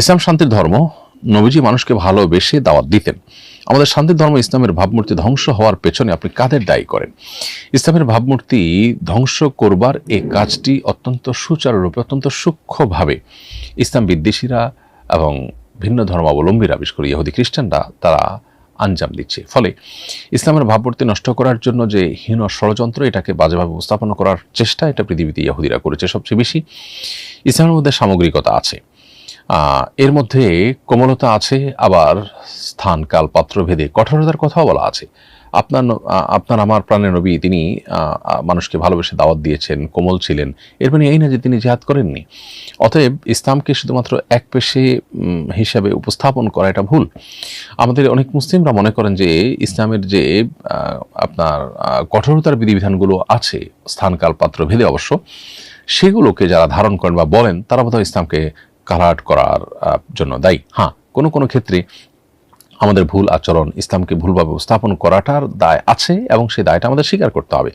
ইসলাম শান্তির ধর্ম নবীজি মানুষকে ভালোবেসে দাওয়াত দিতেন। আমাদের শান্তির ধর্ম ইসলামের ভাবমূর্তি ধ্বংস হওয়ার পেছনে আপনি কাদের দায়ী করেন? ইসলামের ভাবমূর্তি ধ্বংস করবার এই কাজটি অত্যন্ত সুচারুরূপে, অত্যন্ত সূক্ষ্মভাবে ইসলাম বিদ্বেষীরা এবং ভিন্ন ধর্মাবলম্বীরা, বিশেষ করে ইহুদি খ্রিস্টানরা, তারা আঞ্জাম দিচ্ছে। ফলে ইসলামের ভাবমূর্তি নষ্ট করার জন্য যে হীন ষড়যন্ত্র, এটাকে বাজেভাবে উপস্থাপন করার চেষ্টা এটা পৃথিবীতে ইহুদিরা করেছে সবচেয়ে বেশি। ইসলামের মধ্যে সামগ্রিকতা আছে। এর মধ্যে কোমলতা আছে, আবার স্থান কাল পাত্র ভেদে কঠোরতার কথাও বলা আছে। আপনার আপনার আমার প্রাণের নবী, তিনি মানুষকে ভালোবেসে দাওয়াত দিয়েছেন, কোমল ছিলেন। এর মানে এই না যে তিনি জেহাদ করেননি। অতএব ইসলামকে শুধুমাত্র এক পেশে হিসাবে উপস্থাপন করা এটা ভুল। আমাদের অনেক মুসলিমরা মনে করেন যে ইসলামের যে আপনার কঠোরতার বিধিবিধানগুলো আছে স্থানকাল পাত্র ভেদে অবশ্য, সেগুলোকে যারা ধারণ করেন বা বলেন, তারা বোধহয় ইসলামকে কালাট করার জন্য দায়ী। হ্যাঁ। কোনো কোনো ক্ষেত্রে আমাদের ভুল আচরণ ইসলামকে ভুলভাবে উপস্থাপন করাটার দায় আছে এবং সেই দায়টা আমাদের স্বীকার করতে হবে।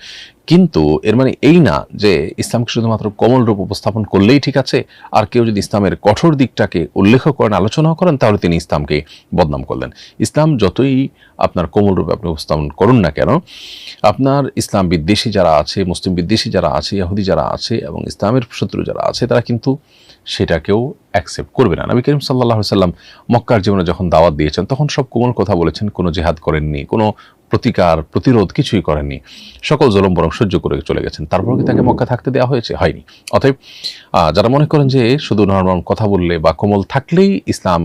কিন্তু এর মানে এই না যে ইসলামকে শুধুমাত্র কোমল রূপ উপস্থাপন করলেই ঠিক আছে, আর কেউ যদি ইসলামের কঠোর দিকটাকে উল্লেখ করেন আলোচনাও করেন, তাহলে তিনি ইসলামকে বদনাম করলেন। ইসলাম যতই আপনার কোমল রূপে আপনি উপস্থাপন করুন না কেন, আপনার ইসলাম বিদ্বেষী যারা আছে, মুসলিম বিদ্বেষী যারা আছে, ইহুদি যারা আছে এবং ইসলামের শত্রু যারা আছে, তারা কিন্তু সেটাকেও অ্যাকসেপ্ট করবে না। নবী করিম সাল্লাহ সাল্লাম মক্কার জীবনে যখন দাওয়াত দিয়েছেন, তখন সব কোমল কথা বলেছেন, কোনো জেহাদ করেননি, কোনো প্রতিকার, প্রতিরোধ কিছুই করেননি। সকল জলম বরং সহ্য করে চলে গেছেন। তারপর কি তাকে মক্কা থাকতে দেওয়া হয়েছে? হয়নি। অতএব যারা মনে করেন যে শুধু নর্মাল কথা বললে বা কোমল থাকলেই ইসলাম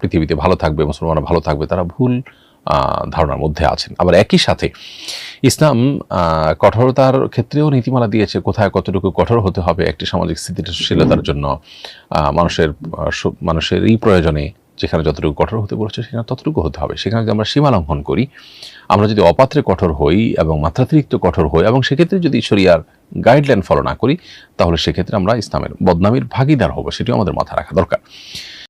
পৃথিবীতে ভালো থাকবে, মুসলমানরা ভালো থাকবে, তারা ভুল ধারণার মধ্যে আছেন। আবার একই সাথে ইসলাম কঠোরতার ক্ষেত্রেও নীতিমালা দিয়েছে, কোথায় কতটুকু কঠোর হতে হবে একটি সামাজিক স্থিতিশীলতার জন্য মানুষের মানুষের এই প্রয়োজনে যেখানে যতটুকু কঠোর হতে বলেছে, সেখানে ততটুকু হতে হবে। সেখানে যদি আমরা সীমা লঙ্ঘন করি, আমরা যদি অপাত্রে কঠোর হই এবং মাত্রাতিরিক্ত কঠোর হই এবং সেক্ষেত্রে যদি শরিয়ার গাইডলাইন ফলো না করি, তাহলে সেক্ষেত্রে আমরা ইসলামের বদনামির ভাগিদার হব, সেটিও আমাদের মাথায় রাখা দরকার।